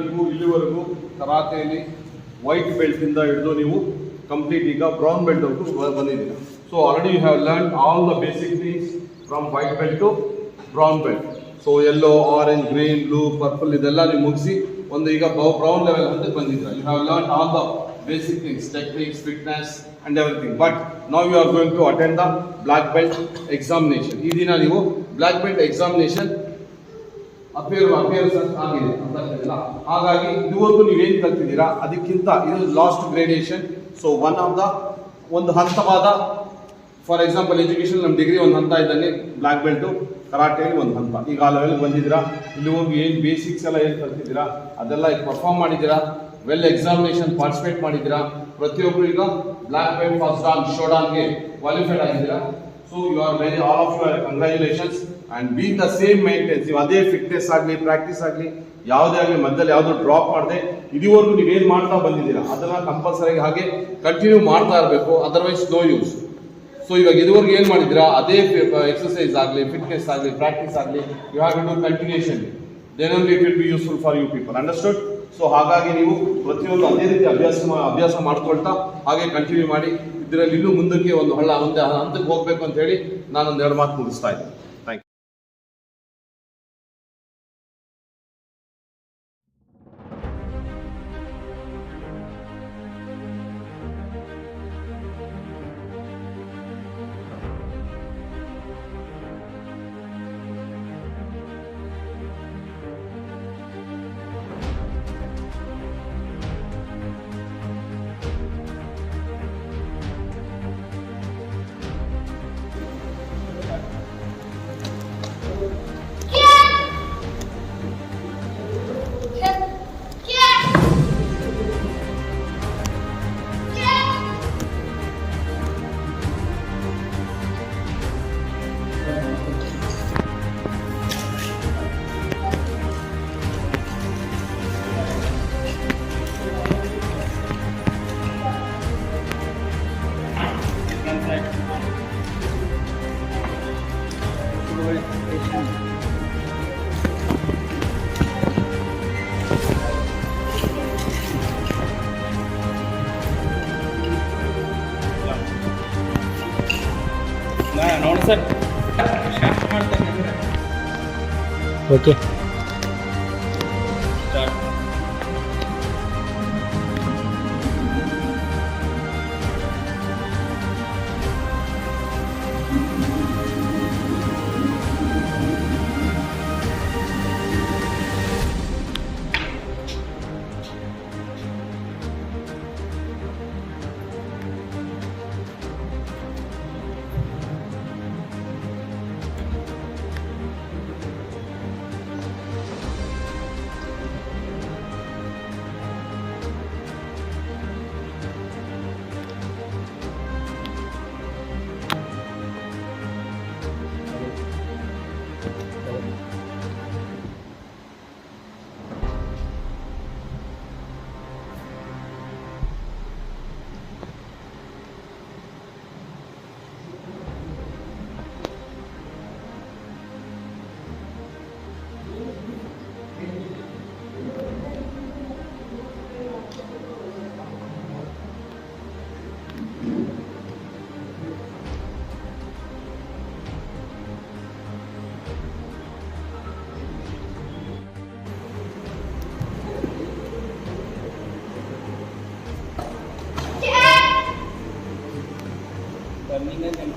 ನೀವು ಇಲ್ಲಿವರೆಗೂ ಕರಾತೆಯಲ್ಲಿ white belt ಇಂದ ಹಿಡಿದು ನೀವು ಕಂಪ್ಲೀಟ್ ಈಗ ಬ್ರೌನ್ ಬೆಲ್ಟ್ ವರೆಗೂ ಬಂದಿದ್ದೀರಾ. So already you have learn all the basic things from white belt to brown belt so yellow orange green blue purple ಇದೆಲ್ಲ ನೀವು ಮುಗಿಸಿ ಒಂದು ಈಗ ಬ್ರೌನ್ ಲೆವೆಲ್ ಅಂತ ಬಂದಿದ್ದೀರಾ. You have learn all the basic things techniques fitness and everything but now you are going to attend the black belt examination ಈ ದಿನ ನೀವು black belt examination appear appears ಆಗಿದೆ. ಅಂತ ಹಾಗಾಗಿ ಇದುವರೆಗೂ ನೀವೇನು ಕಲ್ತಿದ್ದೀರಾ? ಅದಕ್ಕಿಂತ ಇದು last graduation so one of the ಒಂದು ಹಂತವಾದ ಫಾರ್ ಎಕ್ಸಾಂಪಲ್ ಎಜುಕೇಷನ್ ನಮ್ಮ ಡಿಗ್ರಿ ಒಂದು ಹಂತ ಇದ್ದಾನೆ ಬ್ಲ್ಯಾಕ್ ಬೆಲ್ಟು ಕರಾಟೆಯಲ್ಲಿ ಒಂದು ಹಂತ. ಈಗ ಆ ಲೆವೆಲ್ ಬಂದಿದ್ದೀರಾ? ಇಲ್ಲಿ ಹೋಗಿ ಏನು ಬೇಸಿಕ್ಸ್ ಎಲ್ಲ ಏನು ಕಲ್ತಿದ್ದೀರಾ? ಅದೆಲ್ಲ ಪರ್ಫಾರ್ಮ್ ಮಾಡಿದ್ದೀರಾ? ವೆಲ್ ಎಕ್ಸಾಮಿನೇಷನ್ ಪಾರ್ಟಿಸಿಪೇಟ್ ಮಾಡಿದ್ದೀರಾ? ಪ್ರತಿಯೊಬ್ಬರು ಈಗ ಬ್ಲ್ಯಾಕ್ ಬೆಲ್ಟ್ ಫಸ್ಟ್ ಡಾನ್ ಶೋಡಾನ್ಗೆ ಕ್ವಾಲಿಫೈಡ್ ಆಗಿದ್ದೀರಾ? So you are very all of your congratulations and be the same maintenance ನೀವು ಅದೇ ಫಿಟ್ನೆಸ್ ಆಗಲಿ ಪ್ರಾಕ್ಟೀಸ್ ಆಗಲಿ ಯಾವುದೇ ಆಗಲಿ ಮಧ್ಯದಲ್ಲಿ ಯಾವುದೋ ಡ್ರಾಪ್ ಮಾಡದೆ, ಇದುವರೆಗೂ ನೀವೇನು ಮಾಡ್ತಾ ಬಂದಿದ್ದೀರಾ? ಅದನ್ನ ಕಂಪಲ್ಸರಿ ಹಾಗೆ ಕಂಟಿನ್ಯೂ ಮಾಡ್ತಾ ಇರಬೇಕು ಅದರ್ವೈಸ್ ನೋ ಯೂಸ್ ಸೊ ಇವಾಗ ಇದುವರೆಗೂ ಏನು ಮಾಡಿದ್ದೀರಾ? ಅದೇ ಎಕ್ಸಸೈಸ್ ಆಗಲಿ ಫಿಟ್ನೆಸ್ ಆಗಲಿ ಪ್ರಾಕ್ಟೀಸ್ ಆಗಲಿ you have to do continuation then only it will be useful for you people understood so ಹಾಗಾಗಿ ನೀವು ಪ್ರತಿಯೊಂದು ಅದೇ ರೀತಿ ಅಭ್ಯಾಸ ಅಭ್ಯಾಸ ಮಾಡ್ಕೊಳ್ತಾ ಹಾಗೆ ಕಂಟಿನ್ಯೂ ಮಾಡಿ, ಇದರಲ್ಲಿ ಇನ್ನೂ ಮುಂದಕ್ಕೆ ಒಂದು ಹಳ್ಳ, ಒಂದೇ ಹಂತಕ್ಕೆ ಹೋಗ್ಬೇಕು ಅಂತ ಹೇಳಿ ನಾನೊಂದು ಎರಡು ಮಾತು ಮುಗಿಸ್ತಾ ಇದ್ದೀನಿ. ಸರ್ ಓಕೆ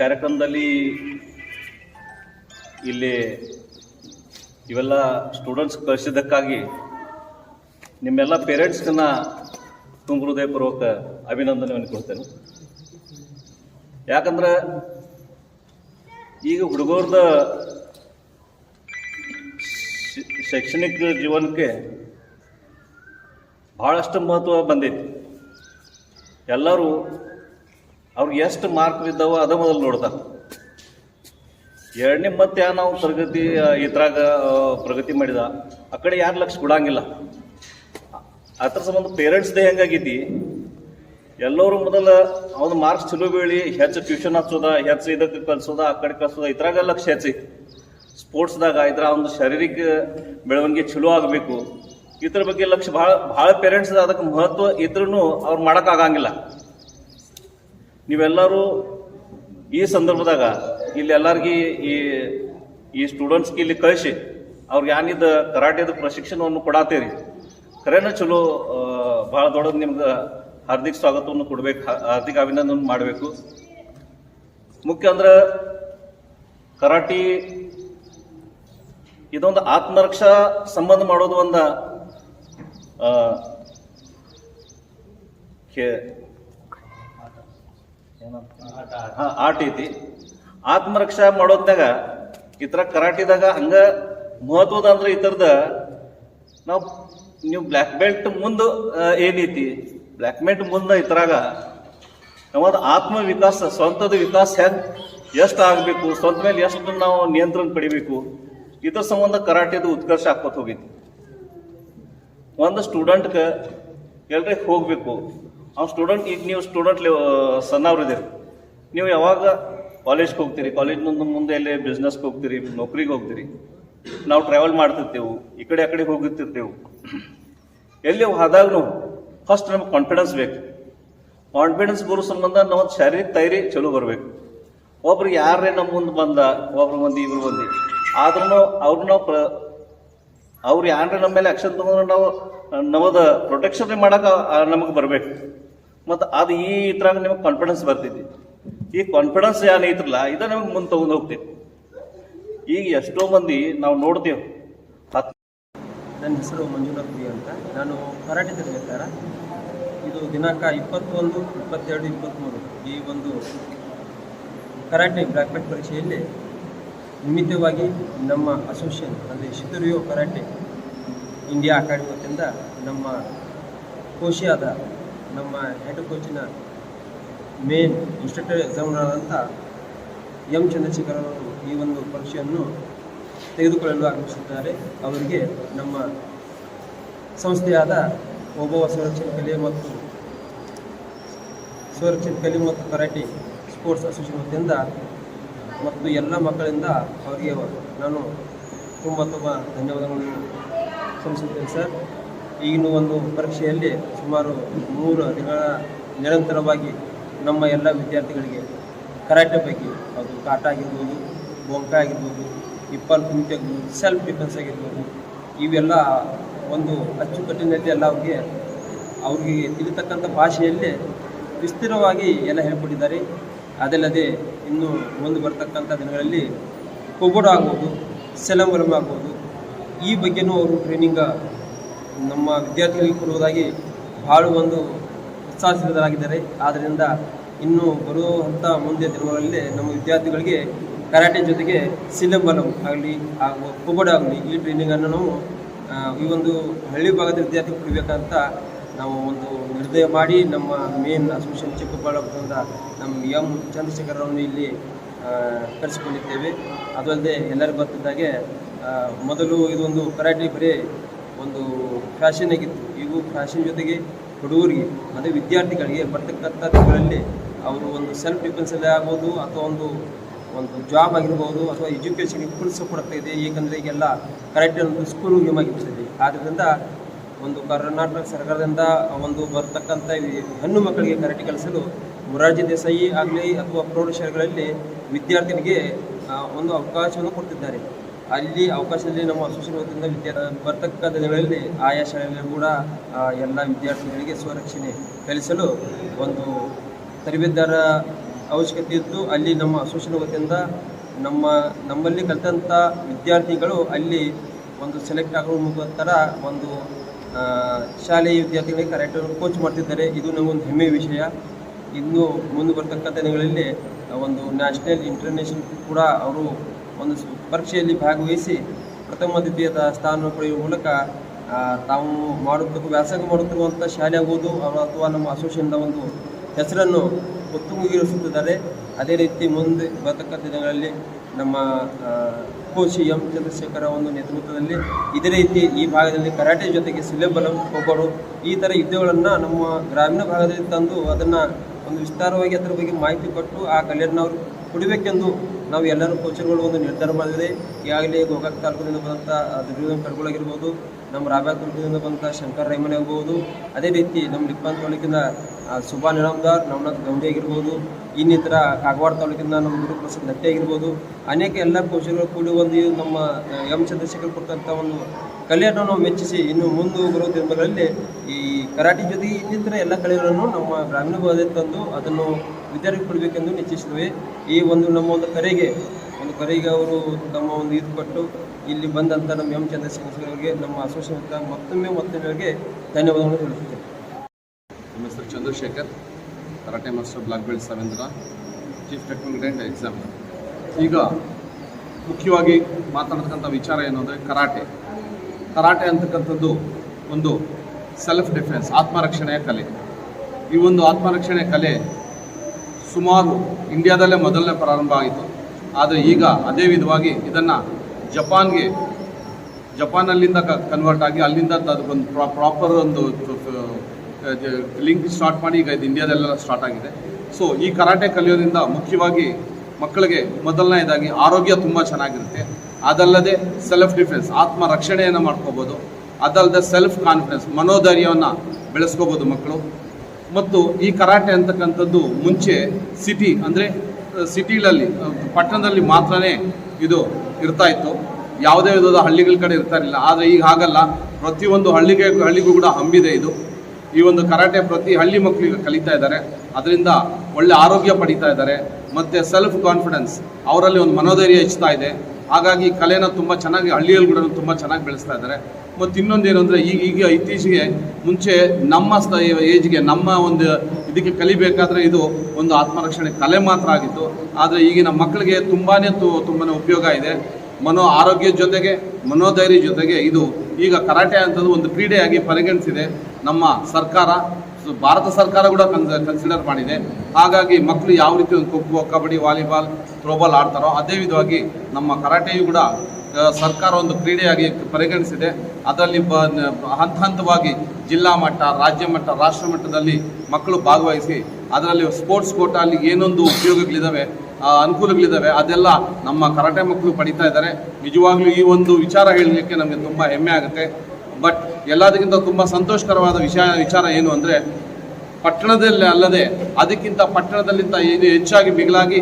ಕಾರ್ಯಕ್ರಮದಲ್ಲಿ ಇಲ್ಲಿ ಇವೆಲ್ಲ ಸ್ಟೂಡೆಂಟ್ಸ್ ಕಳಿಸಿದ್ದಕ್ಕಾಗಿ ನಿಮ್ಮೆಲ್ಲ ಪೇರೆಂಟ್ಸ್ನ ತುಂಬ ಹೃದಯಪೂರ್ವಕ ಅಭಿನಂದನೆಯನ್ನು ಕೊಡ್ತೇನೆ. ಯಾಕಂದ್ರೆ ಈಗ ಹುಡುಗರ್ದ ಶೈಕ್ಷಣಿಕ ಜೀವನಕ್ಕೆ ಭಾಳಷ್ಟು ಮಹತ್ವ ಬಂದೈತಿ. ಎಲ್ಲರೂ ಅವ್ರಿಗೆ ಎಷ್ಟು ಮಾರ್ಕ್ ಬಿದ್ದಾವೋ ಅದ ಮೊದಲು ನೋಡ್ತಾರೆ. ಎರಡನೇ ಮತ್ತೆ ಯಾ ನಾವು ಪ್ರಗತಿ ಇದ್ರಾಗ ಪ್ರಗತಿ ಮಾಡಿದ, ಆ ಕಡೆ ಯಾರು ಲಕ್ಷ ಕೊಡಂಗಿಲ್ಲ. ಅದ್ರ ಸಂಬಂಧ ಪೇರೆಂಟ್ಸ್ದೇ ಹೆಂಗಾಗೈತಿ? ಎಲ್ಲರೂ ಮೊದಲ ಅವ್ನ ಮಾರ್ಕ್ಸ್ ಚಲೋ ಬೀಳಿ, ಹೆಚ್ಚು ಟ್ಯೂಷನ್ ಹಚ್ಚೋದ, ಹೆಚ್ಚು ಇದಕ್ಕೆ ಕಲ್ಸೋದ, ಆ ಕಡೆ ಕಲ್ಸೋದ, ಇದ್ರಾಗ ಲಕ್ಷ ಹೆಚ್ಚೈತಿ ಸ್ಪೋರ್ಟ್ಸ್ದಾಗ ಇದ್ರ ಒಂದು ಶಾರೀರಿಕ ಬೆಳವಣಿಗೆ ಚಲೋ ಆಗಬೇಕು. ಇದ್ರ ಬಗ್ಗೆ ಲಕ್ಷ ಭಾಳ ಭಾಳ ಪೇರೆಂಟ್ಸ್ ಅದಕ್ಕೆ ಮಹತ್ವ ಇದ್ರೂ ಅವ್ರು ಮಾಡೋಕ್ಕಾಗಂಗಿಲ್ಲ ನೀವೆಲ್ಲರೂ ಈ ಸಂದರ್ಭದಾಗ ಇಲ್ಲಿ ಎಲ್ಲರಿಗೆ ಈ ಈ ಸ್ಟೂಡೆಂಟ್ಸ್ಗೆ ಇಲ್ಲಿ ಕಳಿಸಿ ಅವ್ರಿಗೆ ಏನಿದ ಕರಾಟೆದ ಪ್ರಶಿಕ್ಷಣವನ್ನು ಕೊಡಾತೀರಿ. ಕರೇನ ಚಲೋ ಭಾಳ ದೊಡ್ಡದು ನಿಮ್ಗೆ ಹಾರ್ದಿಕ ಸ್ವಾಗತವನ್ನು ಕೊಡಬೇಕು ಹಾರ್ದಿಕ ಅಭಿನಂದನೆ ಮಾಡಬೇಕು. ಮುಖ್ಯ ಅಂದ್ರೆ ಕರಾಟಿ ಇದೊಂದು ಆತ್ಮರಕ್ಷಾ ಸಂಬಂಧ ಮಾಡೋದು ಒಂದು ಹಾ, ಆಟ ಐತಿ. ಆತ್ಮರಕ್ಷಾ ಮಾಡೋದ್ನಾಗ ಈ ಥರ ಕರಾಟಿದಾಗ ಹಂಗ ಮಹತ್ವದ ಅಂದ್ರೆ ಈ ಥರದ ನಾವು ನೀವು ಬ್ಲ್ಯಾಕ್ ಬೆಲ್ಟ್ ಮುಂದೆ ಏನೈತಿ ಬ್ಲ್ಯಾಕ್ ಬೆಲ್ಟ್ ಮುಂದೆ ಈ ಥರಾಗ ನಮ್ಮದು ಆತ್ಮ ವಿಕಾಸ ಸ್ವಂತದ ವಿಕಾಸ ಹೆಂಗ್ ಎಷ್ಟು ಆಗಬೇಕು ಸ್ವಂತ ಮೇಲೆ ಎಷ್ಟು ನಾವು ನಿಯಂತ್ರಣ ಪಡಿಬೇಕು ಇದ್ರ ಸಂಬಂಧ ಕರಾಟೆದು ಉತ್ಕರ್ಷ ಹಾಕೋತ ಹೋಗೈತಿ. ಒಂದು ಸ್ಟೂಡೆಂಟ್ಗೆ ಎಲ್ರಿಗೆ ಹೋಗಬೇಕು. ಅವ್ನು ಸ್ಟೂಡೆಂಟ್ ಈಗ ನೀವು ಸ್ಟೂಡೆಂಟ್ ಸಣ್ಣವ್ರಿದ್ದೀರಿ. ನೀವು ಯಾವಾಗ ಕಾಲೇಜ್ಗೆ ಹೋಗ್ತೀರಿ? ಕಾಲೇಜ್ನಿಂದ ಮುಂದೆ ಎಲ್ಲಿ ಬಿಸ್ನೆಸ್ಗೆ ಹೋಗ್ತೀರಿ, ನೌಕರಿಗೆ ಹೋಗ್ತೀರಿ? ನಾವು ಟ್ರಾವೆಲ್ ಮಾಡ್ತಿರ್ತೇವೆ, ಈ ಕಡೆ ಆ ಕಡೆ ಹೋಗಿರ್ತಿರ್ತೇವೆ ಎಲ್ಲಿ ಹೋದಾಗೂ ಫಸ್ಟ್ ನಮಗೆ ಕಾನ್ಫಿಡೆನ್ಸ್ ಬೇಕು. ಕಾನ್ಫಿಡೆನ್ಸ್ ಬರೋ ಸಂಬಂಧ ನಾವು ಶಾರೀರಿಕ ತಯಾರಿ ಚಲೋ ಬರಬೇಕು. ಒಬ್ರು ಯಾರೇ ನಮ್ಮ ಮುಂದೆ ಬಂದ, ಒಬ್ರು ಮಂದಿ ಇಬ್ರು ಮಂದಿ ಆದ್ರೂ ಅವ್ರನ್ನ ಪ್ರ ಅವ್ರು ಯಾರೇ ನಮ್ಮ ಮೇಲೆ ಆಕ್ಷನ್ ತಗೊಂಡ್ರೆ ನಾವು ನಮ್ಮದು ಪ್ರೊಟೆಕ್ಷನ್ ಮಾಡಕ್ಕೆ ನಮಗೆ ಬರಬೇಕು. ಮತ್ತು ಅದು ಈ ಇದ್ರಾಗ ನಿಮಗೆ ಕಾನ್ಫಿಡೆನ್ಸ್ ಬರ್ತೈತಿ. ಈ ಕಾನ್ಫಿಡೆನ್ಸ್ ಏನೈತ್ರಲ್ಲ ಇದ ನಿಮಗೆ ಮುಂದೆ ತಗೊಂಡು ಹೋಗ್ತೈತಿ. ಈಗ ಎಷ್ಟೋ ಮಂದಿ ನಾವು ನೋಡ್ತೇವೆ. ನನ್ನ ಹೆಸರು ಮಂಜುನಾಥ್ ಅಂತ. ನಾನು ಕರಾಟೆ ತರಬೇತಾರ ಇದು ದಿನಾಂಕ ಇಪ್ಪತ್ತೊಂದು, ಇಪ್ಪತ್ತೆರಡು ಇಪ್ಪತ್ತ್ಮೂರು ಈ ಒಂದು ಕರಾಟೆ ಬ್ಲ್ಯಾಕ್ ಪರೀಕ್ಷೆಯಲ್ಲಿ ನಿಮಿತ್ತವಾಗಿ ನಮ್ಮ ಅಸೋಸಿಯೇಷನ್, ಅಂದರೆ ಶಿತುರಿಯೋ ಕರಾಟೆ ಇಂಡಿಯಾ ಅಕಾಡೆಮಿ ವತಿಯಿಂದ ನಮ್ಮ ಕೋಶಿಯಾದ ನಮ್ಮ ಹೆಡ್ ಕೋಚಿನ ಮೇನ್ ಇನ್ಸ್ಟ್ರಕ್ಟರ್ ಎಕ್ಸಾಮಿನರ್ ಅಂತ ಎಂ ಚಂದ್ರಶೇಖರ್ ಅವರು ಈ ಒಂದು ಪರೀಕ್ಷೆಯನ್ನು ತೆಗೆದುಕೊಳ್ಳಲು ಆಗಮಿಸಿದ್ದಾರೆ. ಅವರಿಗೆ ನಮ್ಮ ಸಂಸ್ಥೆಯಾದ ಒಬ್ಬ ಸಂರಕ್ಷಣೆ ಕಲೆ ಮತ್ತು ಸಂರಕ್ಷಣೆ ಕಲೆ ಮತ್ತು ಕರಾಟೆ ಸ್ಪೋರ್ಟ್ಸ್ ಅಸೋಸಿಯೇಷನ್ ವತಿಯಿಂದ ಮತ್ತು ಎಲ್ಲ ಮಕ್ಕಳಿಂದ ಅವರಿಗೆ ನಾನು ತುಂಬ ತುಂಬ ಧನ್ಯವಾದಗಳನ್ನು ಸಲ್ಲಿಸುತ್ತೇನೆ ಸರ್. ಈಗಿನ ಒಂದು ಪರೀಕ್ಷೆಯಲ್ಲಿ ಸುಮಾರು ಮೂರು ದಿನಗಳ ನಿರಂತರವಾಗಿ ನಮ್ಮ ಎಲ್ಲ ವಿದ್ಯಾರ್ಥಿಗಳಿಗೆ ಕರಾಟೆ ಬಗ್ಗೆ ಅದು ಕಾಟ ಆಗಿರ್ಬೋದು ಬೊಂಕ ಆಗಿರ್ಬೋದು, ಇಪ್ಪಲ್ ಕುಂತಿ ಆಗಿರ್ಬೋದು ಸೆಲ್ಫ್ ಡಿಫೆನ್ಸ್ ಆಗಿರ್ಬೋದು, ಇವೆಲ್ಲ ಒಂದು ಅಚ್ಚುಕಟ್ಟಿನಲ್ಲಿ ಎಲ್ಲ ಅವ್ರಿಗೆ ಅವ್ರಿಗೆ ತಿಳಿತಕ್ಕಂಥ ಭಾಷೆಯಲ್ಲಿ ವಿಸ್ತೀರ್ಣವಾಗಿ ಎಲ್ಲ ಹೇಳ್ಕೊಟ್ಟಿದ್ದಾರೆ. ಅದಲ್ಲದೆ ಇನ್ನು ಮುಂದೆ ಬರ್ತಕ್ಕಂಥ ದಿನಗಳಲ್ಲಿ ಕೊಬೋಡ ಆಗ್ಬೋದು ಸೆಲಂಬರಂ ಆಗ್ಬೋದು, ಈ ಬಗ್ಗೆನೂ ಅವರು ಟ್ರೈನಿಂಗ್ ನಮ್ಮ ವಿದ್ಯಾರ್ಥಿಗಳಿಗೆ ಕೊಡುವುದಾಗಿ ಭಾಳ ಒಂದು ಉತ್ಸಾಹಿಸಿದರಾಗಿದ್ದಾರೆ ಆದ್ದರಿಂದ ಇನ್ನು ಬರುವಂಥ ಮುಂದೆ ದಿನಗಳಲ್ಲಿ ನಮ್ಮ ವಿದ್ಯಾರ್ಥಿಗಳಿಗೆ ಕರಾಟೆ ಜೊತೆಗೆ ಸಿಲಂಬಲಂ ಆಗಲಿ ಹಾಗೂ ಕುಬಡ ಆಗಲಿ ಈ ಟ್ರೈನಿಂಗನ್ನು ನಾವು ಈ ಒಂದು ಹಳ್ಳಿ ಭಾಗದ ವಿದ್ಯಾರ್ಥಿಗಳು ಕೊಡಬೇಕಂತ ನಾವು ಒಂದು ನಿರ್ಣಯ ಮಾಡಿ ನಮ್ಮ ಮೇನ್ ಅಸೋಸಿಯೇಷನ್ ಚಿಕ್ಕಬಳ್ಳಾಪುರದಿಂದ ನಮ್ಮ ಎಂ ಚಂದ್ರಶೇಖರ್ ಅವರನ್ನು ಇಲ್ಲಿ ಕರೆಸಿಕೊಂಡಿದ್ದೇವೆ. ಅದಲ್ಲದೆ ಎಲ್ಲರಿಗೂ ಗೊತ್ತಿದ್ದಾಗೆ ಆ, ಮೊದಲು ಇದೊಂದು ಕರಾಟೆ ಬರೀ ಒಂದು ಫ್ಯಾಷನ್ ಆಗಿತ್ತು ಈಗ ಫ್ಯಾಷನ್ ಜೊತೆಗೆ ಹುಡುಗರಿಗೆ ಅದೇ ವಿದ್ಯಾರ್ಥಿಗಳಿಗೆ ಬರ್ತಕ್ಕಂಥ ಅವರು ಒಂದು ಸೆಲ್ಫ್ ಡಿಫೆನ್ಸಲ್ಲೇ ಆಗ್ಬೋದು ಅಥವಾ ಒಂದು ಒಂದು ಜಾಬ್ ಆಗಿರ್ಬೋದು ಅಥವಾ ಎಜುಕೇಷನ್ಗೆ ಫುಲ್ ಕೊಡ್ತಾ ಇದೆ. ಏಕೆಂದರೆ ಈಗೆಲ್ಲ ಕರೆಕ್ಟ್ ಒಂದು ಸ್ಕೂಲ್ ಆಗಿಬಿಟ್ಟಿದೆ ಆದ್ದರಿಂದ ಒಂದು ಕರ್ನಾಟಕ ಸರ್ಕಾರದಿಂದ ಒಂದು ಬರ್ತಕ್ಕಂಥ ಹೆಣ್ಣು ಮಕ್ಕಳಿಗೆ ಕರೆಕ್ಟ್ ಕಲಿಸಲು ಮೊರಾರ್ಜಿ ದೇಸಾಯಿ ಆಗಲಿ ಅಥವಾ ಪ್ರೌಢಶಾಲೆಗಳಲ್ಲಿ ವಿದ್ಯಾರ್ಥಿನಿಗೆ ಒಂದು ಅವಕಾಶವನ್ನು ಕೊಡ್ತಿದ್ದಾರೆ. ಅಲ್ಲಿ ಅವಕಾಶದಲ್ಲಿ ನಮ್ಮ ಅಸೋಸಿಯೇಷನ್ ವತಿಯಿಂದ ವಿದ್ಯಾ ಬರ್ತಕ್ಕ ದಿನಗಳಲ್ಲಿ ಆಯಾ ಶಾಲೆಯಲ್ಲಿ ಕೂಡ ಎಲ್ಲ ವಿದ್ಯಾರ್ಥಿಗಳಿಗೆ ಸ್ವರಕ್ಷಣೆ ಕಲಿಸಲು ಒಂದು ತರಬೇತುದಾರ ಅವಶ್ಯಕತೆ ಇತ್ತು. ಅಲ್ಲಿ ನಮ್ಮ ಅಸೋಸಿಯೇಷನ್ ವತಿಯಿಂದ ನಮ್ಮ, ನಮ್ಮಲ್ಲಿ ಕಲಿತಂಥ ವಿದ್ಯಾರ್ಥಿಗಳು ಅಲ್ಲಿ ಒಂದು ಸೆಲೆಕ್ಟ್ ಆಗೋ ಮುಖಾಂತರ ಒಂದು ಶಾಲೆಯ ವಿದ್ಯಾರ್ಥಿಗಳಿಗೆ ಕರೆಕ್ಟ್ ಕೋಚ್ ಮಾಡ್ತಿದ್ದಾರೆ. ಇದು ನಮಗೊಂದು ಹೆಮ್ಮೆಯ ವಿಷಯ. ಇನ್ನು ಮುಂದೆ ಬರ್ತಕ್ಕಂಥ ದಿನಗಳಲ್ಲಿ ಒಂದು ನ್ಯಾಷನಲ್ ಇಂಟರ್ನ್ಯಾಷನಲ್ ಕೂಡ ಅವರು ಒಂದು ಪರೀಕ್ಷೆಯಲ್ಲಿ ಭಾಗವಹಿಸಿ ಪ್ರಥಮ, ದ್ವಿತೀಯದ ಸ್ಥಾನ ಪಡೆಯುವ ಮೂಲಕ ತಾವು ಮಾಡುತ್ತಿರುವ, ವ್ಯಾಸಂಗ ಮಾಡುತ್ತಿರುವಂಥ ಶಾಲೆ ಆಗ್ಬೋದು ಅಥವಾ ನಮ್ಮ ಅಸೋಸಿಯೇಷನ್ದ ಒಂದು ಹೆಸರನ್ನು ಉತ್ತುಂಗಿರಿಸುತ್ತಿದ್ದಾರೆ ಅದೇ ರೀತಿ ಮುಂದೆ ಬರ್ತಕ್ಕಂಥ ದಿನಗಳಲ್ಲಿ ನಮ್ಮ ಕೋಚ್ ಎಂ ಚಂದ್ರಶೇಖರ ಒಂದು ನೇತೃತ್ವದಲ್ಲಿ ಇದೇ ರೀತಿ ಈ ಭಾಗದಲ್ಲಿ ಕರಾಟೆ ಜೊತೆಗೆ ಸಿಲೆಬಲಂ ಖೋಖೋ ಈ ಥರ ಯುದ್ಧಗಳನ್ನು ನಮ್ಮ ಗ್ರಾಮೀಣ ಭಾಗದಲ್ಲಿ ತಂದು ಅದನ್ನು ಒಂದು ವಿಸ್ತಾರವಾಗಿ ಅದರ ಬಗ್ಗೆ ಮಾಹಿತಿ ಕೊಟ್ಟು ಆ ಕಲೆಯನ್ನು ಅವರು ಕುಡಿಬೇಕೆಂದು ನಾವು ಎಲ್ಲರೂ ಕೋಚರ್ಗಳು ಒಂದು ನಿರ್ಧಾರ ಮಾಡಿದೆ. ಈಗಾಗಲೇ ಗೋಕಾಕ್ ತಾಲೂಕಿನಿಂದ ಬಂದಂಥ ದುರ್ಯೋಧನ ಕಡ್ಗೊಳಗಿರ್ಬೋದು ನಮ್ಮ ರಾಬ್ಯಾ ತಾಲೂಕಿನಿಂದ ಬಂದಂಥ ಶಂಕರ್ ರೈಮನೆ ಆಗ್ಬೋದು. ಅದೇ ರೀತಿ ನಮ್ಮ ಲಿಪ್ಪನ್ ತಾಲೂಕಿನ ಸುಭಾ ನಿಳಾಮ್ದಾರ್ ನವನಾಥ್ ಗೌಂಡಿ ಆಗಿರ್ಬೋದು, ಇನ್ನಿತರ ಕಾಗವಾಡ ತಾಲೂಕಿನ ನಮ್ಮ ಗುರು ಪ್ರಸಾದ್ ಲಟ್ಟೆ ಆಗಿರ್ಬೋದು, ಅನೇಕ ಎಲ್ಲ ಕೋಶಗಳು ಕೂಡಿ ಒಂದು ನಮ್ಮ ಎಂ ಚಂದ್ರಶೇಖರ್ ಕೊಟ್ಟಂಥ ಒಂದು ಕಲೆಯನ್ನು ನಾವು ಮೆಚ್ಚಿಸಿ, ಇನ್ನು ಮುಂದೆ ಬರುವ ದಿನಗಳಲ್ಲಿ ಈ ಕರಾಟೆ ಜೊತೆಗೆ ಇನ್ನಿತರ ಎಲ್ಲ ಕಲೆಗಳನ್ನು ನಮ್ಮ ಗ್ರಾಮೀಣ ಭಾಗದಲ್ಲಿ ತಂದು ಅದನ್ನು ವಿದ್ಯಾರ್ಥಿ ಕೊಡಬೇಕೆಂದು ನಿಶ್ಚಯಿಸಿದ್ವಿ ಈ ಒಂದು ನಮ್ಮ ಒಂದು ಕರೆಗೆ ಒಂದು ಕರೆಗೆ ಅವರು ತಮ್ಮ ಒಂದು ಇದು ಕೊಟ್ಟು ಇಲ್ಲಿ ಬಂದಂಥ ನಮ್ಮ ಎಂ ಚಂದ್ರಶೇಖರ್ ಅವರಿಗೆ, ನಮ್ಮ ಅಸೋಸಿಯೇಷನ್ ಮತ್ತೊಮ್ಮೆ ಮತ್ತೊಮ್ಮೆ ಅವರಿಗೆ ಧನ್ಯವಾದಗಳನ್ನು ತಿಳಿಸುತ್ತೇವೆ ನಮ್ಮ ಹೆಸರು Chandrashekar. Karate master black belt ಸವೇಂದ್ರ, chief technical exam. ಈಗ ಮುಖ್ಯವಾಗಿ ಮಾತಾಡ್ತಕ್ಕಂಥ ವಿಚಾರ ಏನು ಅಂದರೆ ಕರಾಟೆ. ಕರಾಟೆ ಅಂತಕ್ಕಂಥದ್ದು ಒಂದು ಸೆಲ್ಫ್ ಡಿಫೆನ್ಸ್ ಆತ್ಮರಕ್ಷಣೆಯ ಕಲೆ. ಈ ಒಂದು ಆತ್ಮರಕ್ಷಣೆ ಕಲೆ ಸುಮಾರು ಇಂಡಿಯಾದಲ್ಲೇ ಮೊದಲನೇ ಪ್ರಾರಂಭ ಆಯಿತು ಆದರೆ ಈಗ ಅದೇ ವಿಧವಾಗಿ ಇದನ್ನು ಜಪಾನ್ಗೆ, ಜಪಾನಲ್ಲಿಂದ ಕನ್ವರ್ಟ್ ಆಗಿ ಅಲ್ಲಿಂದ ಅದಕ್ಕೊಂದು ಪ್ರಾಪರ್ ಒಂದು ಲಿಂಕ್ ಸ್ಟಾರ್ಟ್ ಮಾಡಿ ಈಗ ಇದು ಇಂಡಿಯಾದಲ್ಲೆಲ್ಲ ಸ್ಟಾರ್ಟ್ ಆಗಿದೆ. ಸೊ ಈ ಕರಾಟೆ ಕಲಿಯೋದ್ರಿಂದ ಮುಖ್ಯವಾಗಿ ಮಕ್ಕಳಿಗೆ ಮೊದಲನೇದಾಗಿ ಆರೋಗ್ಯ ತುಂಬ ಚೆನ್ನಾಗಿರುತ್ತೆ. ಅದಲ್ಲದೆ ಸೆಲ್ಫ್ ಡಿಫೆನ್ಸ್ ಆತ್ಮ ರಕ್ಷಣೆಯನ್ನು ಮಾಡ್ಕೋಬೋದು. ಅದಲ್ಲದೆ ಸೆಲ್ಫ್ ಕಾನ್ಫಿಡೆನ್ಸ್ ಮನೋಧೈರ್ಯವನ್ನು ಬೆಳೆಸ್ಕೋಬೋದು ಮಕ್ಕಳು. ಮತ್ತು ಈ ಕರಾಟೆ ಅಂತಕ್ಕಂಥದ್ದು ಮುಂಚೆ ಸಿಟಿ ಅಂದರೆ ಸಿಟಿಗಳಲ್ಲಿ ಪಟ್ಟಣದಲ್ಲಿ ಮಾತ್ರನೇ ಇದು ಇರ್ತಾ ಇತ್ತು. ಯಾವುದೇ ವಿಧದ ಹಳ್ಳಿಗಳ ಕಡೆ ಇರ್ತಾ ಇರಲಿಲ್ಲ. ಆದರೆ ಈಗ ಹಾಗಲ್ಲ. ಪ್ರತಿಯೊಂದು ಹಳ್ಳಿಗೆ, ಹಳ್ಳಿಗೂ ಕೂಡ ಹಂಬಿದೆ ಇದು. ಈ ಒಂದು ಕರಾಟೆ ಪ್ರತಿ ಹಳ್ಳಿ ಮಕ್ಕಳಿಗೆ ಕಲಿತಾ ಇದ್ದಾರೆ. ಅದರಿಂದ ಒಳ್ಳೆ ಆರೋಗ್ಯ ಪಡಿತಾ ಇದ್ದಾರೆ. ಮತ್ತು ಸೆಲ್ಫ್ ಕಾನ್ಫಿಡೆನ್ಸ್ ಅವರಲ್ಲಿ ಒಂದು ಮನೋಧೈರ್ಯ ಹೆಚ್ಚುತ್ತಾ ಇದೆ. ಹಾಗಾಗಿ ಕಲೆನ ತುಂಬ ಚೆನ್ನಾಗಿ, ಹಳ್ಳಿಯಲ್ಲಿ ಕೂಡ ತುಂಬ ಚೆನ್ನಾಗಿ ಬೆಳೆಸ್ತಾ ಇದ್ದಾರೆ. ಮತ್ತು ಇನ್ನೊಂದೇನು ಅಂದರೆ, ಈಗ ಈಗ ಇತ್ತೀಚೆಗೆ ಮುಂಚೆ ನಮ್ಮ ಸ್ತ ಏಜ್ಗೆ ನಮ್ಮ ಒಂದು ಇದಕ್ಕೆ ಕಲಿಬೇಕಾದ್ರೆ ಇದು ಒಂದು ಆತ್ಮರಕ್ಷಣೆ ಕಲೆ ಮಾತ್ರ ಆಗಿತ್ತು. ಆದರೆ ಈಗಿನ ಮಕ್ಕಳಿಗೆ ತುಂಬಾ ತುಂಬಾ ಉಪಯೋಗ ಇದೆ. ಮನೋ, ಆರೋಗ್ಯದ ಜೊತೆಗೆ ಮನೋಧೈರ್ಯ ಜೊತೆಗೆ ಇದು ಈಗ ಕರಾಟೆ ಅಂತದ್ದು ಒಂದು ಕ್ರೀಡೆಯಾಗಿ ಪರಿಗಣಿಸಿದೆ ನಮ್ಮ ಸರ್ಕಾರ. ಭಾರತ ಸರ್ಕಾರ ಕೂಡ ಕನ್ಸ ಕನ್ಸಿಡರ್ ಮಾಡಿದೆ. ಹಾಗಾಗಿ ಮಕ್ಕಳು ಯಾವ ರೀತಿ ಒಂದು ಖೋ ಕಬಡ್ಡಿ ವಾಲಿಬಾಲ್ ಥ್ರೋಬಾಲ್ ಆಡ್ತಾರೋ ಅದೇ ವಿಧವಾಗಿ ನಮ್ಮ ಕರಾಟೆಯು ಕೂಡ ಸರ್ಕಾರ ಒಂದು ಕ್ರೀಡೆಯಾಗಿ ಪರಿಗಣಿಸಿದೆ. ಅದರಲ್ಲಿ ಬ ಹಂತ ಹಂತವಾಗಿ ಜಿಲ್ಲಾ ಮಟ್ಟ ರಾಜ್ಯ ಮಟ್ಟ ರಾಷ್ಟ್ರ ಮಟ್ಟದಲ್ಲಿ ಮಕ್ಕಳು ಭಾಗವಹಿಸಿ ಅದರಲ್ಲಿ ಸ್ಪೋರ್ಟ್ಸ್ ಕೋಟ ಅಲ್ಲಿ ಏನೊಂದು ಉಪಯೋಗಗಳಿದ್ದಾವೆ ಆ, ಅನುಕೂಲಗಳಿದ್ದಾವೆ. ಅದೆಲ್ಲ ನಮ್ಮ ಕರಾಟೆ ಮಕ್ಕಳು ಪಡಿತಾ ಇದ್ದಾರೆ. ನಿಜವಾಗ್ಲೂ ಈ ಒಂದು ವಿಚಾರ ಹೇಳಲಿಕ್ಕೆ ನಮಗೆ ತುಂಬ ಹೆಮ್ಮೆ ಆಗುತ್ತೆ. ಬಟ್ ಎಲ್ಲದಕ್ಕಿಂತ ತುಂಬ ಸಂತೋಷಕರವಾದ ವಿಷಯ, ವಿಚಾರ ಏನು ಅಂದರೆ, ಪಟ್ಟಣದಲ್ಲಿ ಅಲ್ಲದೆ, ಅದಕ್ಕಿಂತ ಪಟ್ಟಣದಲ್ಲಿಂತ ಏನು ಹೆಚ್ಚಾಗಿ ಮಿಗಿಲಾಗಿ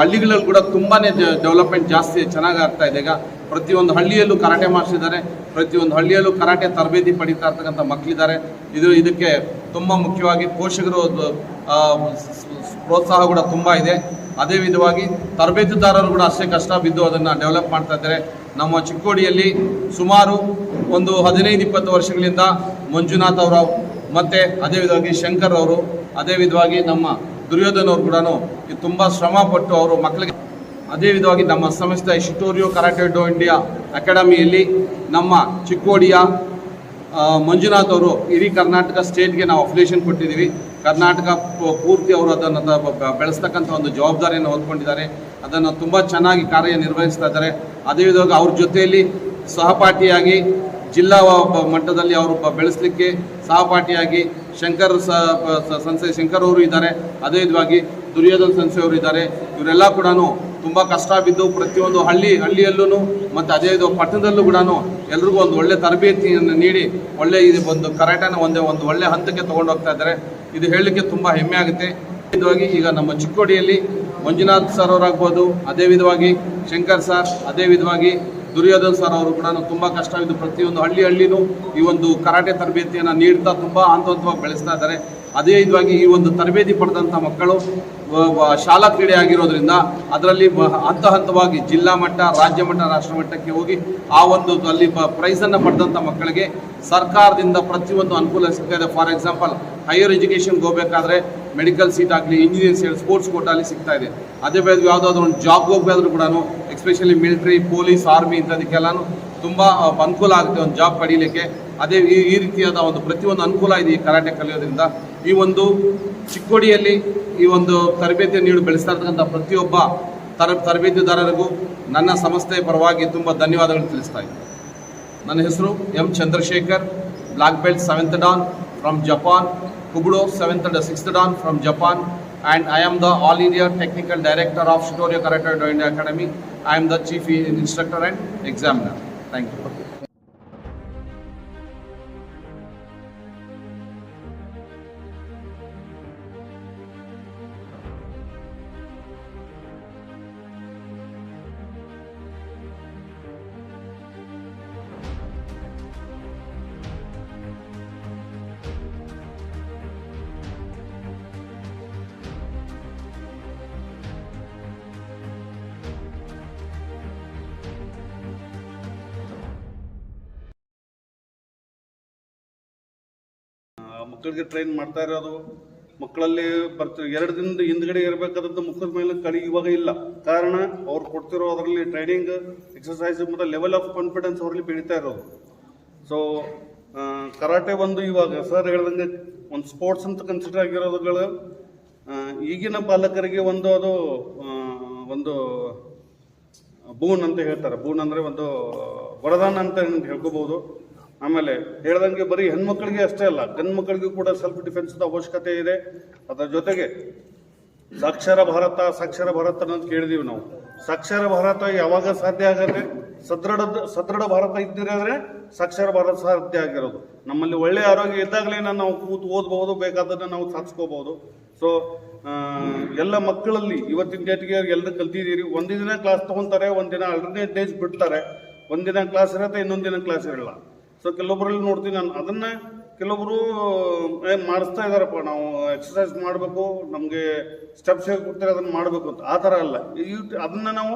ಹಳ್ಳಿಗಳಲ್ಲಿ ಕೂಡ ತುಂಬಾ ಡೆವಲಪ್ಮೆಂಟ್ ಜಾಸ್ತಿ ಚೆನ್ನಾಗಿ ಆಗ್ತಾ ಇದೆ. ಈಗ ಪ್ರತಿಯೊಂದು ಹಳ್ಳಿಯಲ್ಲೂ ಕರಾಟೆ ಮಾಡಿಸಿದ್ದಾರೆ ಪ್ರತಿಯೊಂದು ಹಳ್ಳಿಯಲ್ಲೂ ಕರಾಟೆ ತರಬೇತಿ ಪಡೀತಾ ಇರ್ತಕ್ಕಂಥ ಮಕ್ಕಳಿದ್ದಾರೆ ಇದು, ಇದಕ್ಕೆ ತುಂಬ ಮುಖ್ಯವಾಗಿ ಪೋಷಕರು ಪ್ರೋತ್ಸಾಹ ಕೂಡ ತುಂಬ ಇದೆ. ಅದೇ ವಿಧವಾಗಿ ತರಬೇತುದಾರರು ಕೂಡ ಅಷ್ಟೇ ಕಷ್ಟ ಬಿದ್ದು ಅದನ್ನು ಡೆವಲಪ್ ಮಾಡ್ತಾ ಇದ್ದಾರೆ. ನಮ್ಮ ಚಿಕ್ಕೋಡಿಯಲ್ಲಿ ಸುಮಾರು ಒಂದು ಹದಿನೈದು, ಇಪ್ಪತ್ತು ವರ್ಷಗಳಿಂದ ಮಂಜುನಾಥ್ ಅವರ ಮತ್ತು ಅದೇ ವಿಧವಾಗಿ ಶಂಕರ್ ಅವರು, ಅದೇ ವಿಧವಾಗಿ ನಮ್ಮ ದುರ್ಯೋಧನ್ ಅವರು ಕೂಡ ತುಂಬ ಶ್ರಮ ಪಟ್ಟು ಅವರು ಮಕ್ಕಳಿಗೆ ಅದೇ ವಿಧವಾಗಿ ನಮ್ಮ ಸಂಸ್ಥೆ ಶಿಟೋರಿಯೋ ಕರಾಟೆ ಡೋ ಇಂಡಿಯಾ ಅಕಾಡೆಮಿಯಲ್ಲಿ ನಮ್ಮ ಚಿಕ್ಕೋಡಿಯ ಮಂಜುನಾಥ್ ಅವರು ಇಡೀ ಕರ್ನಾಟಕ ಸ್ಟೇಟ್ಗೆ ನಾವು ಅಫಿಲೇಷನ್ ಕೊಟ್ಟಿದ್ದೀವಿ. ಕರ್ನಾಟಕ ಪೂರ್ತಿ ಅವರು ಅದನ್ನು ಬೆಳೆಸ್ತಕ್ಕಂಥ ಒಂದು ಜವಾಬ್ದಾರಿಯನ್ನು ಹೊತ್ಕೊಂಡಿದ್ದಾರೆ. ಅದನ್ನು ತುಂಬ ಚೆನ್ನಾಗಿ ಕಾರ್ಯನಿರ್ವಹಿಸ್ತಾ ಇದ್ದಾರೆ. ಅದೇ ವಿಧವಾಗಿ ಅವ್ರ ಜೊತೆಯಲ್ಲಿ ಸಹಪಾಠಿಯಾಗಿ ಜಿಲ್ಲಾ ಮಟ್ಟದಲ್ಲಿ ಅವರು ಬೆಳೆಸಲಿಕ್ಕೆ ಸಹಪಾಠಿಯಾಗಿ ಶಂಕರ್ ಸಂಸೆ ಶಂಕರ್ ಅವರು ಇದ್ದಾರೆ. ಅದೇ ವಿಧವಾಗಿ ದುರ್ಯೋಧನ್ ಸಂಸ್ಥೆಯವರು ಇದ್ದಾರೆ. ಇವರೆಲ್ಲ ಕೂಡ ತುಂಬ ಕಷ್ಟ ಬಿದ್ದು ಪ್ರತಿಯೊಂದು ಹಳ್ಳಿ ಹಳ್ಳಿಯಲ್ಲೂ ಮತ್ತು ಅದೇ ಇದು ಪಟ್ಟಣದಲ್ಲೂ ಕೂಡ ಎಲ್ರಿಗೂ ಒಂದು ಒಳ್ಳೆ ತರಬೇತಿಯನ್ನು ನೀಡಿ ಒಳ್ಳೆ ಇದು ಒಂದು ಕರಾಟೆನ ಒಂದೇ ಒಂದು ಒಳ್ಳೆ ಹಂತಕ್ಕೆ ತಗೊಂಡು ಹೋಗ್ತಾ ಇದ್ದಾರೆ. ಇದು ಹೇಳಲಿಕ್ಕೆ ತುಂಬ ಹೆಮ್ಮೆ ಆಗುತ್ತೆ. ವಿಧವಾಗಿ ಈಗ ನಮ್ಮ ಚಿಕ್ಕೋಡಿಯಲ್ಲಿ ಮಂಜುನಾಥ್ ಸರ್ ಅವರಾಗ್ಬೋದು, ಅದೇ ವಿಧವಾಗಿ ಶಂಕರ್ ಸರ್ ಅದೇ ವಿಧವಾಗಿ ದುರ್ಯೋಧನ್ ಸರ್ ಅವರು ಕೂಡ ತುಂಬ ಕಷ್ಟವಿದ್ದು ಪ್ರತಿಯೊಂದು ಹಳ್ಳಿ ಹಳ್ಳಿನೂ ಈ ಒಂದು ಕರಾಟೆ ತರಬೇತಿಯನ್ನು ನೀಡ್ತಾ ತುಂಬ ಹಂತ ಹಂತವಾಗಿ ಬೆಳೆಸ್ತಾ ಇದ್ದಾರೆ. ಅದೇ ಇದಾಗಿ ಈ ಒಂದು ತರಬೇತಿ ಪಡೆದಂಥ ಮಕ್ಕಳು ಶಾಲಾ ಕ್ರೀಡೆ ಆಗಿರೋದ್ರಿಂದ ಅದರಲ್ಲಿ ಹಂತ ಹಂತವಾಗಿ ಜಿಲ್ಲಾ ಮಟ್ಟ, ರಾಜ್ಯ ಮಟ್ಟ, ರಾಷ್ಟ್ರ ಮಟ್ಟಕ್ಕೆ ಹೋಗಿ ಆ ಒಂದು ಅಲ್ಲಿ ಪ್ರೈಸನ್ನು ಪಡೆದಂಥ ಮಕ್ಕಳಿಗೆ ಸರ್ಕಾರದಿಂದ ಪ್ರತಿಯೊಂದು ಅನುಕೂಲ ಸಿಗ್ತಾ ಇದೆ ಫಾರ್ ಎಕ್ಸಾಂಪಲ್ ಹೈಯರ್ ಎಜುಕೇಷನ್ಗೆ ಹೋಗಬೇಕಾದ್ರೆ ಮೆಡಿಕಲ್ ಸೀಟ್ ಆಗಲಿ ಇಂಜಿನಿಯರ್ಸ್ ಹೇಳಿ ಸ್ಪೋರ್ಟ್ಸ್ ಕೋಟಾಲಿ ಸಿಗ್ತಾ ಇದೆ. ಅದೇ ಬೇರೆ ಯಾವುದಾದ್ರೂ ಒಂದು ಜಾಬ್ಗೆ ಹೋಗಬೇಕಾದ್ರೂ ಕೂಡ ಎಸ್ಪೆಷಲಿ ಮಿಲಿಟ್ರಿ ಪೊಲೀಸ್ ಆರ್ಮಿ ಇಂಥದಕ್ಕೆಲ್ಲ ತುಂಬ ಅನುಕೂಲ ಆಗುತ್ತೆ ಒಂದು ಜಾಬ್ ಪಡೀಲಿಕ್ಕೆ. ಅದೇ ಈ ರೀತಿಯಾದ ಒಂದು ಪ್ರತಿಯೊಂದು ಅನುಕೂಲ ಇದೆ ಈ ಕರಾಟೆ ಕಲಿಯೋದ್ರಿಂದ. ಈ ಒಂದು ಚಿಕ್ಕೋಡಿಯಲ್ಲಿ ಈ ಒಂದು ತರಬೇತಿಯನ್ನು ನೀಡಿ ಬೆಳೆಸ್ತಾ ಇರ್ತಕ್ಕಂಥ ಪ್ರತಿಯೊಬ್ಬ ತರ, ತರಬೇತಿದಾರರಿಗೂ ನನ್ನ ಸಂಸ್ಥೆಯ ಪರವಾಗಿ ತುಂಬ ಧನ್ಯವಾದಗಳು ತಿಳಿಸ್ತಾ ಇದ್ದೀನಿ. ನನ್ನ ಹೆಸರು M Chandrashekar, black belt seventh dan from Japan kobudo seventh sixth dan from Japan and I am the all India technical director of ಸ್ಟೋರಿಯೋ karate India academy. I am the chief instructor and examiner. Thank you. ಮಕ್ಕಳಿಗೆ train ಮಾಡ್ತಾ ಇರೋದು, ಮಕ್ಕಳಲ್ಲಿ ಬರ್ತೀವಿ ಎರಡು ದಿನದ ಹಿಂದ್ಗಡೆ ಇರಬೇಕಾದಂಥ ಮುಖದ ಮೇಲೆ ಕಳಿ ಇವಾಗ ಇಲ್ಲ. ಕಾರಣ, ಅವ್ರು ಕೊಡ್ತಿರೋ ಅದರಲ್ಲಿ ಟ್ರೈನಿಂಗ್ ಎಕ್ಸಸೈಸ್ ಮತ್ತು ಲೆವೆಲ್ ಆಫ್ ಕಾನ್ಫಿಡೆನ್ಸ್ ಅವರಲ್ಲಿ ಬೆಳೀತಾ ಇರೋದು. ಸೊ ಕರಾಟೆ ಬಂದು ಇವಾಗ ಸರ್ ಹೇಳ್ದಂಗೆ ಒಂದು ಸ್ಪೋರ್ಟ್ಸ್ ಅಂತ ಕನ್ಸಿಡರ್ ಆಗಿರೋದುಗಳು ಈಗಿನ ಪಾಲಕರಿಗೆ ಒಂದು ಅದು ಒಂದು ಬೂನ್ ಅಂತ ಹೇಳ್ತಾರೆ. ಬೂನ್ ಅಂದರೆ ಒಂದು ವರದಾನ ಅಂತ ಹೇಳ್ಕೋಬಹುದು ಆಮೇಲೆ ಹೇಳ್ದಂಗೆ ಬರೀ ಹೆಣ್ಮಕ್ಳಿಗೆ ಅಷ್ಟೇ ಅಲ್ಲ ಗಂಡು ಮಕ್ಕಳಿಗೂ ಕೂಡ ಸೆಲ್ಫ್ ಡಿಫೆನ್ಸ್ ಅವಶ್ಯಕತೆ ಇದೆ. ಅದರ ಜೊತೆಗೆ ಸಾಕ್ಷರ ಭಾರತ ಸಾಕ್ಷರ ಭಾರತ ಅನ್ನೋದು ಕೇಳಿದೀವಿ ನಾವು. ಸಾಕ್ಷರ ಭಾರತ ಯಾವಾಗ ಸಾಧ್ಯ ಆಗತ್ತೆ? ಸದೃಢ ಸದೃಢ ಭಾರತ ಇದ್ದಿರಾದ್ರೆ ಸಾಕ್ಷರ ಭಾರತ ಸಾಧ್ಯ ಆಗಿರೋದು. ನಮ್ಮಲ್ಲಿ ಒಳ್ಳೆ ಆರೋಗ್ಯ ಇದ್ದಾಗಲೇ ನಾವು ಕೂತು ಓದಬಹುದು ಬೇಕಾದನ್ನ ನಾವು ಸಾಧಿಸ್ಕೋಬಹುದು. ಸೊ ಎಲ್ಲ ಮಕ್ಕಳಲ್ಲಿ ಇವತ್ತಿನ ಡೇಟ್ಗೆ ಎಲ್ಲರೂ ಕಲ್ತಿದ್ದೀರಿ. ಒಂದಿನ ಕ್ಲಾಸ್ ತಗೊಂತಾರೆ, ಒಂದಿನ ಅಲ್ಟರ್ನೇಟ್ ಡೇಸ್ ಬಿಡ್ತಾರೆ. ಒಂದಿನ ಕ್ಲಾಸ್ ಇರುತ್ತೆ, ಇನ್ನೊಂದಿನ ಕ್ಲಾಸ್ ಇರಲ್ಲ. ಸೊ ಕೆಲವೊಬ್ಬರಲ್ಲಿ ನೋಡ್ತೀನಿ ನಾನು. ಅದನ್ನ ಕೆಲವೊಬ್ರು ಏ, ಮಾಡಿಸ್ತಾ ಇದಾರಪ್ಪ. ನಾವು ಎಕ್ಸಸೈಸ್ ಮಾಡಬೇಕು ನಮಗೆ ಸ್ಟೆಪ್ಸ್ ಹೇಗೆ ಕೊಡ್ತಾರೆ ಅದನ್ನ ಮಾಡಬೇಕು ಅಂತ. ಆ ಥರ ಅಲ್ಲ. ಅದನ್ನ ನಾವು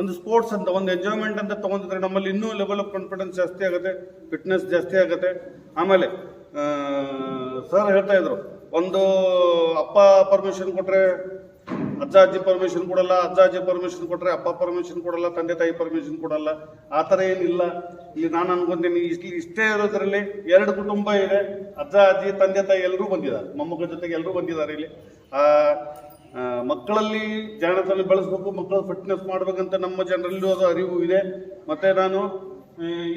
ಒಂದು ಸ್ಪೋರ್ಟ್ಸ್ ಅಂತ ಒಂದು ಎಂಜಾಯ್ಮೆಂಟ್ ಅಂತ ತಗೊಂಡಿದ್ರೆ ನಮ್ಮಲ್ಲಿ ಇನ್ನೂ ಲೆವೆಲ್ ಆಫ್ ಕಾನ್ಫಿಡೆನ್ಸ್ ಜಾಸ್ತಿ ಆಗುತ್ತೆ ಫಿಟ್ನೆಸ್ ಜಾಸ್ತಿ ಆಗುತ್ತೆ. ಆಮೇಲೆ ಸರ್ ಹೇಳ್ತಾ ಇದ್ರು ಒಂದು ಅಪ್ಪ ಪರ್ಮಿಷನ್ ಕೊಟ್ರೆ ಅಜ್ಜ ಅಜ್ಜಿ ಪರ್ಮಿಷನ್ ಕೊಡಲ್ಲ ಅಜ್ಜ ಅಜ್ಜಿ ಪರ್ಮಿಷನ್ ಕೊಟ್ಟರೆ ಅಪ್ಪ ಪರ್ಮಿಷನ್ ಕೊಡಲ್ಲ, ತಂದೆ ತಾಯಿ ಪರ್ಮಿಷನ್ ಕೊಡಲ್ಲ. ಆ ಥರ ಏನಿಲ್ಲ. ಇಲ್ಲಿ ನಾನು ಅನ್ಕೊಂತೀನಿ, ಇಷ್ಟು ಇಷ್ಟೇ ಇರೋದ್ರಲ್ಲಿ ಎರಡು ಕುಟುಂಬ ಇದೆ. ಅಜ್ಜ ಅಜ್ಜಿ ತಂದೆ ತಾಯಿ ಎಲ್ಲರೂ ಬಂದಿದ್ದಾರೆ. ಮೊಮ್ಮಕ್ಕಳ ಜೊತೆಗೆ ಎಲ್ಲರೂ ಬಂದಿದ್ದಾರೆ ಇಲ್ಲಿ. ಮಕ್ಕಳಲ್ಲಿ ಜಾಣತನ ಬೆಳೆಸ್ಬೇಕು, ಮಕ್ಕಳು ಫಿಟ್ನೆಸ್ ಮಾಡ್ಬೇಕಂತ ನಮ್ಮ ಜನರಲ್ಲೂ ಅದು ಅರಿವು ಇದೆ. ಮತ್ತೆ ನಾನು,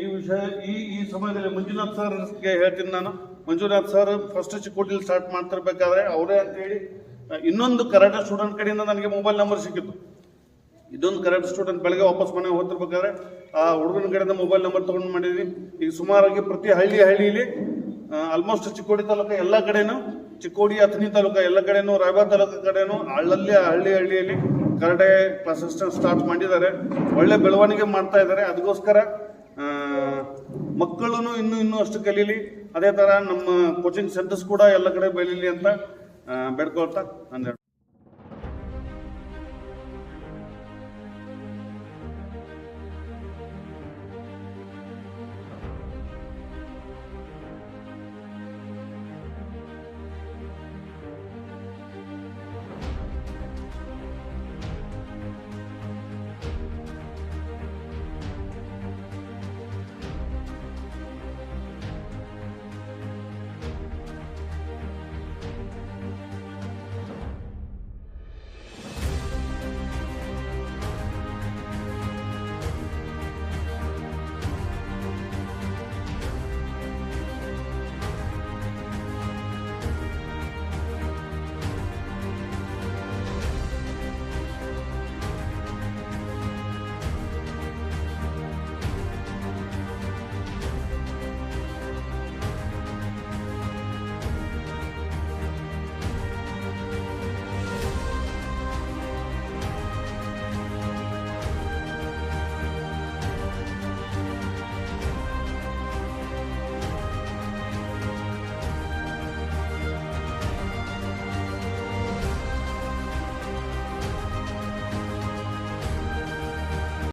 ಈ ವಿಷಯ, ಈ ಈ ಸಮಯದಲ್ಲಿ ಮಂಜುನಾಥ್ ಸರ್ಗೆ ಹೇಳ್ತೀನಿ ನಾನು. ಮಂಜುನಾಥ್ ಸರ್ ಫಸ್ಟ್ ಚಿಕ್ಕೋಟಿಲಿ ಸ್ಟಾರ್ಟ್ ಮಾಡ್ತಿರ್ಬೇಕಾದ್ರೆ ಅವರೇ ಅಂತೇಳಿ ಇನ್ನೊಂದು ಕರಾಟೆ ಸ್ಟೂಡೆಂಟ್ ಕಡೆಯಿಂದ ನನಗೆ ಮೊಬೈಲ್ ನಂಬರ್ ಸಿಕ್ಕಿತ್ತು ಇದೊಂದು ಕರೆಕ್ಟ್ ಸ್ಟೂಡೆಂಟ್ ಬೆಳಗ್ಗೆ ವಾಪಸ್ ಮನೆಗೆ ಹೋಗ್ತಿರ್ಬೇಕಾದ್ರೆ, ಆ ಹುಡುಗನ ಕಡೆಯಿಂದ ಮೊಬೈಲ್ ನಂಬರ್ ತಗೊಂಡು ಮಾಡಿದ್ವಿ. ಈಗ ಸುಮಾರಾಗಿ ಪ್ರತಿ ಹಳ್ಳಿ ಹಳ್ಳಿಲಿ ಆಲ್ಮೋಸ್ಟ್ ಚಿಕ್ಕೋಡಿ ತಾಲೂಕು ಎಲ್ಲ ಕಡೆನೂ, ಚಿಕ್ಕೋಡಿ, ಅಥಣಿ ತಾಲೂಕು ಎಲ್ಲ ಕಡೆನೂ, ರಾಯಬಾರ್ ತಾಲೂಕು ಕಡೆನೂ ಹಳ್ಳಲ್ಲಿ ಹಳ್ಳಿ ಹಳ್ಳಿಯಲ್ಲಿ ಕರಾಟೆ ಕ್ಲಾಸಸ್ ಸ್ಟಾರ್ಟ್ ಮಾಡಿದ್ದಾರೆ. ಒಳ್ಳೆ ಬೆಳವಣಿಗೆ ಮಾಡ್ತಾ ಇದ್ದಾರೆ. ಅದಕ್ಕೋಸ್ಕರ ಮಕ್ಕಳು ಇನ್ನೂ ಇನ್ನೂ ಅಷ್ಟು ಕಲೀಲಿ. ಅದೇ ಥರ ನಮ್ಮ ಕೋಚಿಂಗ್ ಸೆಂಟರ್ಸ್ ಕೂಡ ಎಲ್ಲ ಕಡೆ ಬೆಳೀಲಿ ಅಂತ ಆ, ಬೇಡ್ಕೊಳ್ತಾ ನಾನು